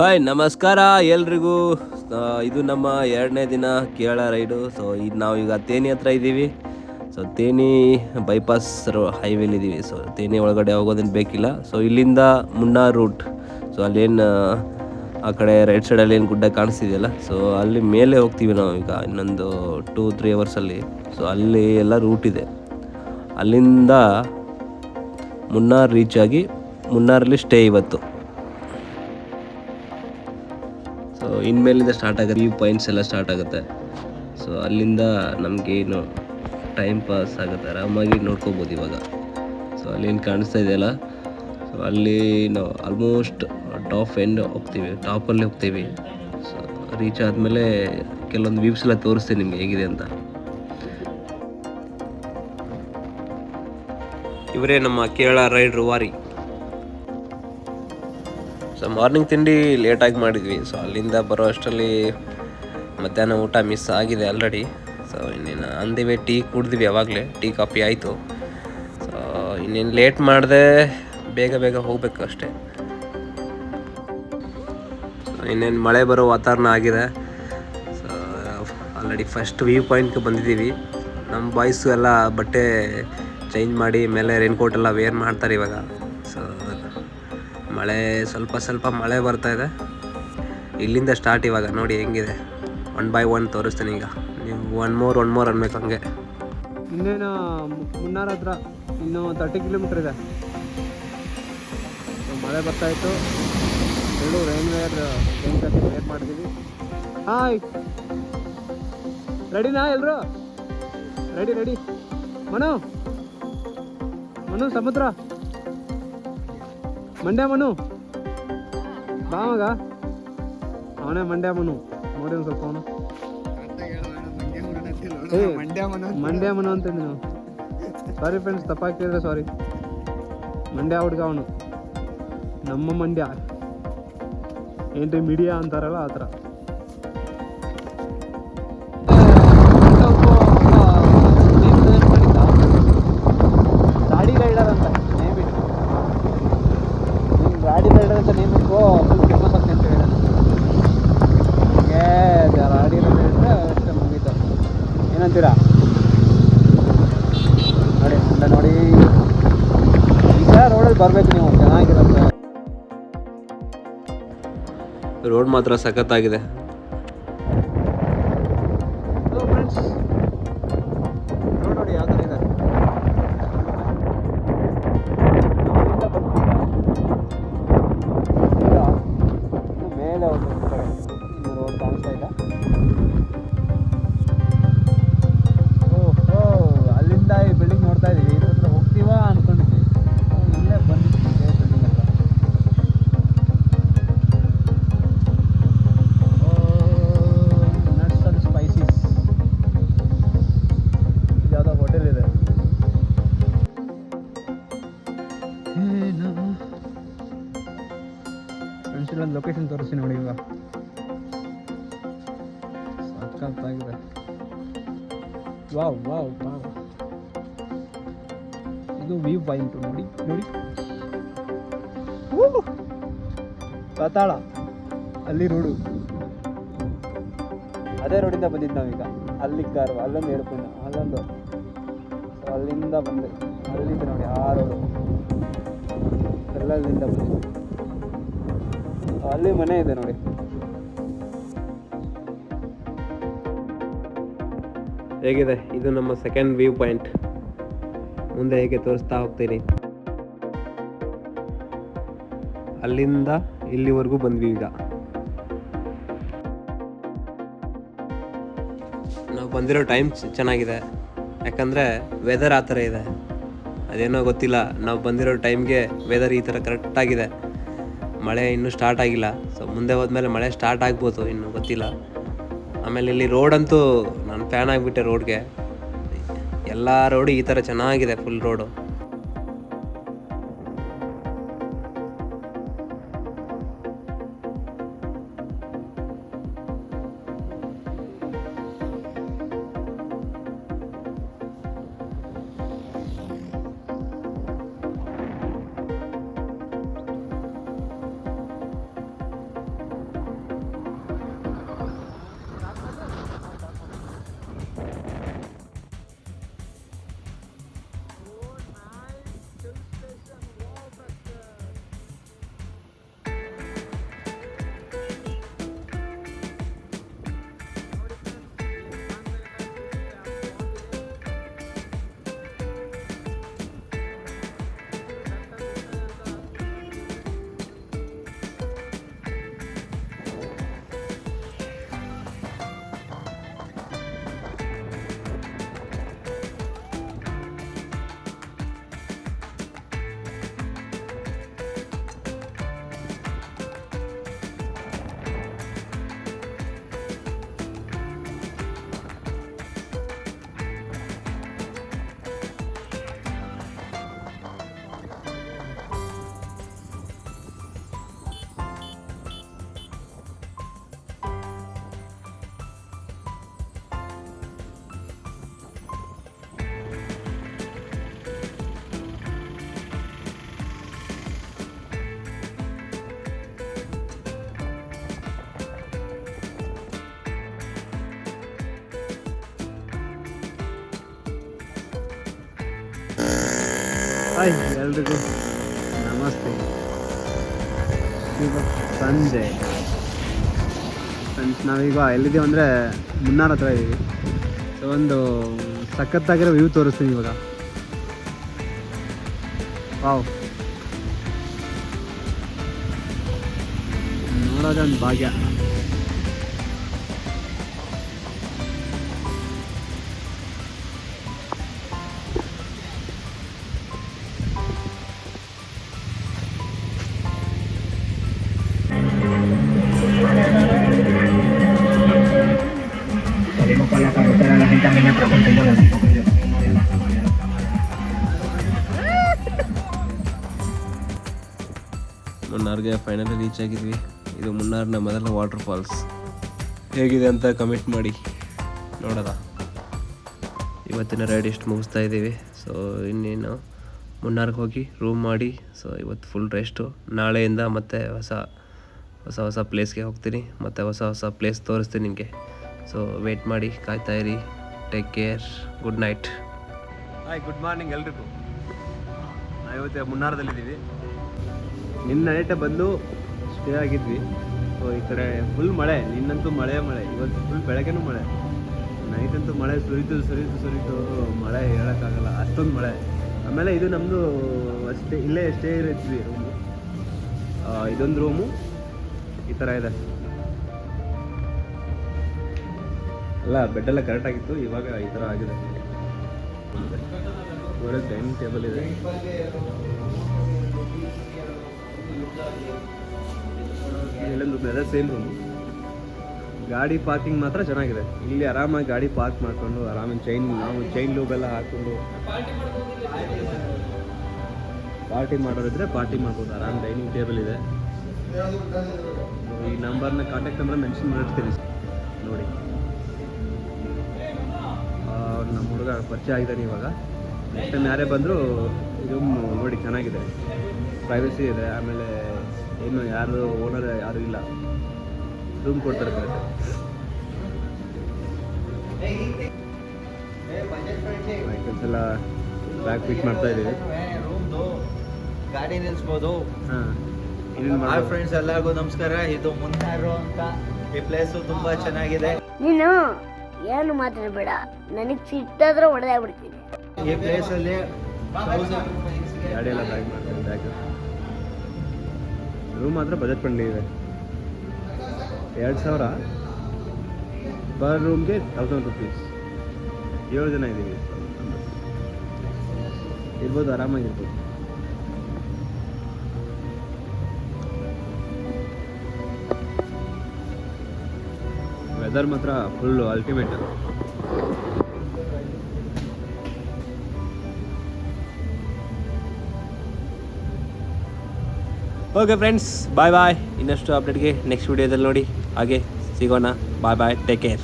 Hi, ನಮಸ್ಕಾರ ಎಲ್ರಿಗೂ. ಇದು ನಮ್ಮ ಎರಡನೇ ದಿನ ಕೇರಳ ರೈಡು. ಸೊ ಈಗ ನಾವು ಈಗ ತೇನಿ ಹತ್ರ ಇದ್ದೀವಿ. ಸೊ, ತೇನಿ ಬೈಪಾಸ್ ಹೈವೇಲಿ ಇದ್ದೀವಿ. ಸೊ, ತೇನಿ ಒಳಗಡೆ ಹೋಗೋದೇನು ಬೇಕಿಲ್ಲ. ಸೊ, ಇಲ್ಲಿಂದ ಮುನ್ನಾರ್ ರೂಟ್. ಸೊ, ಅಲ್ಲೇನು, ಆ ಕಡೆ ರೈಟ್ ಸೈಡಲ್ಲಿ ಏನು ಗುಡ್ಡ ಕಾಣಿಸ್ತಿದೆಯಲ್ಲ? ಸೊ, ಅಲ್ಲಿ ಮೇಲೆ ಹೋಗ್ತೀವಿ ನಾವು ಈಗ ಇನ್ನೊಂದು ಟೂ ತ್ರೀ ಅವರ್ಸಲ್ಲಿ ಸೊ, ಅಲ್ಲಿ ಎಲ್ಲ ರೂಟ್ ಇದೆ. ಅಲ್ಲಿಂದ ಮುನ್ನಾರ್ ರೀಚ್ ಆಗಿ ಮುನ್ನಾರಲ್ಲಿ ಸ್ಟೇ ಇವತ್ತು. ಇನ್ಮೇಲಿಂದ ಸ್ಟಾರ್ಟ್ ಆಗುತ್ತೆ. ವ್ಯೂ ಪಾಯಿಂಟ್ಸ್ ಎಲ್ಲ ಸ್ಟಾರ್ಟ್ ಆಗುತ್ತೆ. ಸೊ ಅಲ್ಲಿಂದ ನಮಗೇನು ಟೈಮ್ ಪಾಸ್ ಆಗುತ್ತೆ. ಆರಾಮಾಗಿ ನೋಡ್ಕೋಬೋದು ಇವಾಗ. ಸೊ ಅಲ್ಲೇನು ಕಾಣಿಸ್ತಾ ಇದೆಯಲ್ಲ ಸೊ ಅಲ್ಲಿ ನಾವು ಆಲ್ಮೋಸ್ಟ್ ಟಾಪ್ ಎಂಡ್ ಹೋಗ್ತೀವಿ. ಟಾಪಲ್ಲಿ ಹೋಗ್ತೀವಿ. ಸೊ ರೀಚ್ ಆದಮೇಲೆ ಕೆಲವೊಂದು ವ್ಯೂಸ್ ಎಲ್ಲ ತೋರಿಸ್ತೀನಿ ನಿಮ್ಗೆ ಹೇಗಿದೆ ಅಂತ. ಇವರೇ ನಮ್ಮ ಕೇರಳ ರೈಡ್ರು ವಾರಿ ಸೊ ಮಾರ್ನಿಂಗ್ ತಿಂಡಿ ಲೇಟಾಗಿ ಮಾಡಿದ್ವಿ. ಸೊ ಅಲ್ಲಿಂದ ಬರೋ ಅಷ್ಟರಲ್ಲಿ ಮಧ್ಯಾಹ್ನ ಊಟ ಮಿಸ್ ಆಗಿದೆ ಆಲ್ರೆಡಿ ಸೊ ಇನ್ನೇನು ಅಂದಿವೆ ಟೀ ಕುಡಿದ್ವಿ ಯಾವಾಗಲೇ. ಟೀ ಕಾಫಿ ಆಯಿತು. ಸೊ ಇನ್ನೇನು ಲೇಟ್ ಮಾಡಿದೆ ಬೇಗ ಬೇಗ ಹೋಗಬೇಕು ಅಷ್ಟೇ. ಇನ್ನೇನು ಮಳೆ ಬರೋ ವಾತಾವರಣ ಆಗಿದೆ. ಸೊ ಆಲ್ರೆಡಿ ಫಸ್ಟ್ ವ್ಯೂ ಪಾಯಿಂಟ್ಗೆ ಬಂದಿದ್ದೀವಿ. ನಮ್ಮ ಬಾಯ್ಸು ಎಲ್ಲ ಬಟ್ಟೆ ಚೇಂಜ್ ಮಾಡಿ, ಮೇಲೆ ರೈನ್ಕೋಟ್ ಎಲ್ಲ ವೇರ್ ಮಾಡ್ತಾರೆ ಇವಾಗ. ಮಳೆ, ಸ್ವಲ್ಪ ಸ್ವಲ್ಪ ಮಳೆ ಬರ್ತಾ ಇದೆ. ಇಲ್ಲಿಂದ ಸ್ಟಾರ್ಟ್ ಇವಾಗ. ನೋಡಿ ಹೆಂಗಿದೆ. ಒನ್ ಬೈ ಒನ್ ತೋರಿಸ್ತೀನಿ ಈಗ. ನೀವು ಒನ್ ಮೋರ್ ಒನ್ ಮೋರ್ ಅನ್ಬೇಕು ಹಂಗೆ. ಇನ್ನೇನು ಮುನ್ನಾರ ಹತ್ರ ಇನ್ನು ತರ್ಟಿ ಕಿಲೋಮೀಟ್ರ್ ಇದೆ. ಮಳೆ ಬರ್ತಾ ಇತ್ತು. ಎರಡು ರೈನ್ ವೇರ್ ವೇಟ್ ಮಾಡಿದ್ದೀವಿ ಹಾಯ್ ರೆಡಿನಾ ಎಲ್ಲರೂ ರೆಡಿ ರೆಡಿ ಮನು? ಮನು, ಸಮುದ್ರ? ಮಂಡ್ಯ ಮನು. ಬಾ ಮಗ. ಅವನೇ ಮಂಡ್ಯ ಮನು. ನೋಡಿ ಸ್ವಲ್ಪ ಅವನು. ಮಂಡ್ಯ ಮನು ಅಂತ ನೀನು. ಸಾರಿ ಫ್ರೆಂಡ್ಸ್ ತಪ್ಪಾಗಿ ಕೇಳಿದ್ರೆ ಸಾರಿ ಮಂಡ್ಯ ಹುಡುಗ ಅವನು. ನಮ್ಮ ಮಂಡ್ಯ. ಏನ್ರಿ ಮೀಡಿಯಾ ಅಂತಾರಲ್ಲ, ಆ ಥರ. ಗಾಡಿ ರೈಡರ್ ಅಂತ ನೇಮ್ ಇಟ್ಕೋ ಫುಲ್ ಫೇಮಸ್ ಅಂತ ಹೇಳಿದ ಹಂಗೆ ರೈಡರ್ ಇಟ್ಟರೆ ಅಷ್ಟೇ ಮುಗೀತು. ಏನಂತೀರಾ? ನೋಡಿ, ಮುಂದೆ ನೋಡಿ. ಈಗ ರೋಡಲ್ಲಿ ಬರಬೇಕು ನೀವು, ಚೆನ್ನಾಗಿರುತ್ತೆ. ರೋಡ್ ಮಾತ್ರ ಸಖತ್ತಾಗಿದೆ. ಇಲ್ಲೊಂದು ಲೊಕೇಶನ್ ತೋರಿಸಿ ನೋಡಿ ಇವಾಗ. Wow wow wow. ಇದು ವ್ಯೂ ಪಾಯಿಂಟ್ ನೋಡಿ ನೋಡಿ! ಪಾತಾಳ, ಅಲ್ಲಿ ರೋಡು ಅದೇ ರೋಡಿಂದ ಬಂದಿದ್ದು ನಾವೀಗ. ಅಲ್ಲಿ ಕಾರು, ಅಲ್ಲೊಂದು ಹೇಳ್ಕೊಂಡು ಅಲ್ಲೊಂದು. ಅಲ್ಲಿಂದ ಬಂದೆ. ಅಲ್ಲಿಂದ ನೋಡಿ, ಆ ರೋಡು. ಎಲ್ಲಲ್ಲಿಂದ ಬಂದಿದ್ದು? ಅಲ್ಲಿ ಮನೆ ಇದೆ ನೋಡಿ. ಹೇಗಿದೆ? ಇದು ನಮ್ಮ ಸೆಕೆಂಡ್ ವ್ಯೂ ಪಾಯಿಂಟ್ ಮುಂದೆ ಹೇಗೆ ತೋರಿಸ್ತಾ ಹೋಗ್ತೀನಿ ಅಲ್ಲಿಂದ ಇಲ್ಲಿವರೆಗೂ ಬಂದ್ವಿ ಈಗ. ನಾವು ಬಂದಿರೋ ಟೈಮ್ ಚೆನ್ನಾಗಿದೆ. ಯಾಕಂದರೆ ವೆದರ್ ಆ ಥರ ಇದೆ. ಅದೇನೋ ಗೊತ್ತಿಲ್ಲ. ನಾವು ಬಂದಿರೋ ಟೈಮ್ಗೆ ವೆದರ್ ಈ ಥರ ಕರೆಕ್ಟಾಗಿದೆ ಮಳೆ ಇನ್ನೂ ಸ್ಟಾರ್ಟ್ ಆಗಿಲ್ಲ. ಸೊ ಮುಂದೆ ಹೋದ್ಮೇಲೆ ಮಳೆ ಸ್ಟಾರ್ಟ್ ಆಗ್ಬೋದು, ಇನ್ನೂ ಗೊತ್ತಿಲ್ಲ. ಆಮೇಲೆ ಇಲ್ಲಿ ರೋಡ್ ಅಂತೂ ನಾನು ಫ್ಯಾನ್ ಆಗಿಬಿಟ್ಟೆ ರೋಡ್ಗೆ ಎಲ್ಲ ರೋಡು ಈ ಥರ ಚೆನ್ನಾಗಿದೆ ಫುಲ್ ರೋಡು ಹಾಯ್ ಎಲ್ರಿಗೂ. ನಮಸ್ತೆ. ಈಗ ಸಂಜೆ. ನಾವೀಗ ಎಲ್ಲಿದ್ದೀವಿ ಅಂದರೆ ಮುನ್ನಾರ ಹತ್ರ ಇದ್ದೀವಿ ಸೊ, ಒಂದು ಸಖತ್ತಾಗಿರೋ ವ್ಯೂ ತೋರಿಸ್ತೀನಿ ಇವಾಗ. Wow. ನೋಡೋದೊಂದು Bhagya. Salimos por la carretera, la gente también me pregunta y yo les digo a. ಮುನ್ನಾರ್ಗೆ ಫೈನಲಿ ರೀಚ್ ಆಗಿದ್ವಿ. ಇದು ಮುನ್ನಾರ್ನ ಮೊದಲ ವಾಟರ್ ಫಾಲ್ಸ್ ಹೇಗಿದೆ ಅಂತ ಕಮೆಂಟ್ ಮಾಡಿ ನೋಡೋದ? ಇವತ್ತಿನ ರೈಡ್ ಇಷ್ಟು ಮುಗಿಸ್ತಾ ಇದ್ದೀವಿ. ಸೊ ಇನ್ನೇನು ಮುನ್ನಾರ್ಗೆ ಹೋಗಿ ರೂಮ್ ಮಾಡಿ. ಸೊ ಇವತ್ತು ಫುಲ್ ರೆಸ್ಟು ನಾಳೆಯಿಂದ ಮತ್ತೆ ಹೊಸ ಹೊಸ ಹೊಸ ಪ್ಲೇಸ್ಗೆ ಹೋಗ್ತೀನಿ. ಮತ್ತು ಹೊಸ ಹೊಸ ಪ್ಲೇಸ್ ತೋರಿಸ್ತೀನಿ ನಿಮಗೆ. ಸೊ ವೇಟ್ ಮಾಡಿ, ಕಾಯ್ತಾ ಇರಿ. Take care good night hi good morning ಎಲ್ರಿಗೂ. ನಾವು ಇವತ್ತು ಮುನ್ನಾರದಲ್ಲಿದ್ದೀವಿ. ನಿನ್ನ ನೈಟ ಬಂದು ಸ್ಟೇ ಆಗಿದ್ವಿ. ಸೊ ಈ ಕಡೆ ಫುಲ್ ಮಳೆ. ನಿನ್ನಂತೂ ಮಳೆ ಮಳೆ. ಇವತ್ತು ಫುಲ್ ಬೆಳಗ್ಗೆನೂ ಮಳೆ. ನೈಟ್ ಅಂತೂ ಮಳೆ ಸುರಿತು ಸುರಿತು ಸುರಿತು ಮಳೆ ಹೇಳೋಕ್ಕಾಗಲ್ಲ. ಅಷ್ಟೊಂದು ಮಳೆ. ಆಮೇಲೆ ಇದು ನಮ್ಮದು ಅಷ್ಟೇ, ಇಲ್ಲೇ ಸ್ಟೇ ಇರ್ತೀವಿ ರೂಮು ಇದೊಂದು ರೂಮು ಈ ಥರ ಇದೆ. ಅಲ್ಲ ಬೆಡ್ಡೆಲ್ಲ ಕರೆಕ್ಟಾಗಿತ್ತು ಇವಾಗ ಈ ಥರ ಆಗಿದೆ. ಹೊರಗೆ ಡೈನಿಂಗ್ ಟೇಬಲ್ ಇದೆ. ಇಲ್ಲೊಂದು ಇದೆ ಸೇಮ್ ರೂಮ್ ಗಾಡಿ ಪಾರ್ಕಿಂಗ್ ಮಾತ್ರ ಚೆನ್ನಾಗಿದೆ. ಇಲ್ಲಿ ಆರಾಮಾಗಿ ಗಾಡಿ ಪಾರ್ಕ್ ಮಾಡ್ಕೊಂಡು, ಆರಾಮಾಗಿ ಚೈನ್ ನಾವು ಚೈನ್ ಲೂಬ್ ಎಲ್ಲ ಹಾಕೊಂಡು. ಪಾರ್ಟಿ ಮಾಡೋರಿದ್ರೆ ಪಾರ್ಟಿ ಮಾಡ್ಬೋದು, ಆರಾಮ್ ಡೈನಿಂಗ್ ಟೇಬಲ್ ಇದೆ. ಈ ನಂಬರ್ನ ಕಾಂಟ್ಯಾಕ್ಟ್ ನಂಬರ್ ಮೆನ್ಷನ್ ಮಾಡಿರ್ತೀನಿ. ನೋಡಿ. ಹುಡುಗ ಪರಿಚಯ ಆಗಿದ್ದಾನೆ ಇವಾಗ. ನೆಕ್ಸ್ಟ್ ಟೈಮ್ ಯಾರೇ ಬಂದರೂ ರೂಮ್ ನೋಡಿ ಚೆನ್ನಾಗಿದೆ. ಪ್ರೈವಸಿ ಇದೆ ಆಮೇಲೆ ಏನು ಯಾರು ಓನರ್ ಯಾರು ಇಲ್ಲ. ರೂಮ್ ಕೊಡ್ತಾರೆ ಕರೆಕ್ಟ್. ವೆಹಿಕಲ್ಸ್ ಎಲ್ಲ ಬ್ಯಾಕ್ ಫಿಟ್ ಮಾಡ್ತಾ ಇದ್ದೀವಿ. ಗಾಡಿ ನಿಲ್ಸ್ಬೋದು ಹಾಂ ಹಾಯ್ ಫ್ರೆಂಡ್ಸ್ ಎಲ್ಲರಿಗೂ ನಮಸ್ಕಾರ. ಇದು ಮುನ್ನಾರು ಅಂತ ಈ ಪ್ಲೇಸು ತುಂಬಾ ಚೆನ್ನಾಗಿದೆ. ನೀನು ಏನು ಮಾತಾಡಬೇಡ ನನಗೆ ಸಿಟ್ಟಾದ್ರೆ ಹೊಡೆದೇ ಬಿಡ್ತೀನಿ ಈ ಪ್ಲೇಸ್ ಅಲ್ಲಿ ಗಾಡಿ ಎಲ್ಲ ಬ್ಯಾಗ್ ಮಾಡ್ತೀನಿ ಬ್ಯಾಗ್ ರೂಮ್ ಮಾತ್ರ ಬಜೆಟ್ ಫ್ರೆಂಡ್ಲಿ ಇದೆ. ಎರಡು ಸಾವಿರ ಪರ್ ರೂಮ್ಗೆ ತೌಸಂಡ್ ರುಪೀಸ್ ಏಳು ಜನ ಇದ್ದೀವಿ. ಇರ್ಬೋದು ಆರಾಮಾಗಿರ್ಬೋದು. ವೆದರ್ ಮಾತ್ರ full ultimate okay friends bye bye ಇನ್ನಷ್ಟು ಅಪ್ಡೇಟ್ಗೆ ನೆಕ್ಸ್ಟ್ ವಿಡಿಯೋದಲ್ಲಿ ನೋಡಿ. ಹಾಗೆ ಸಿಗೋಣ. ಬಾಯ್ ಬಾಯ್ ಟೇಕ್ ಕೇರ್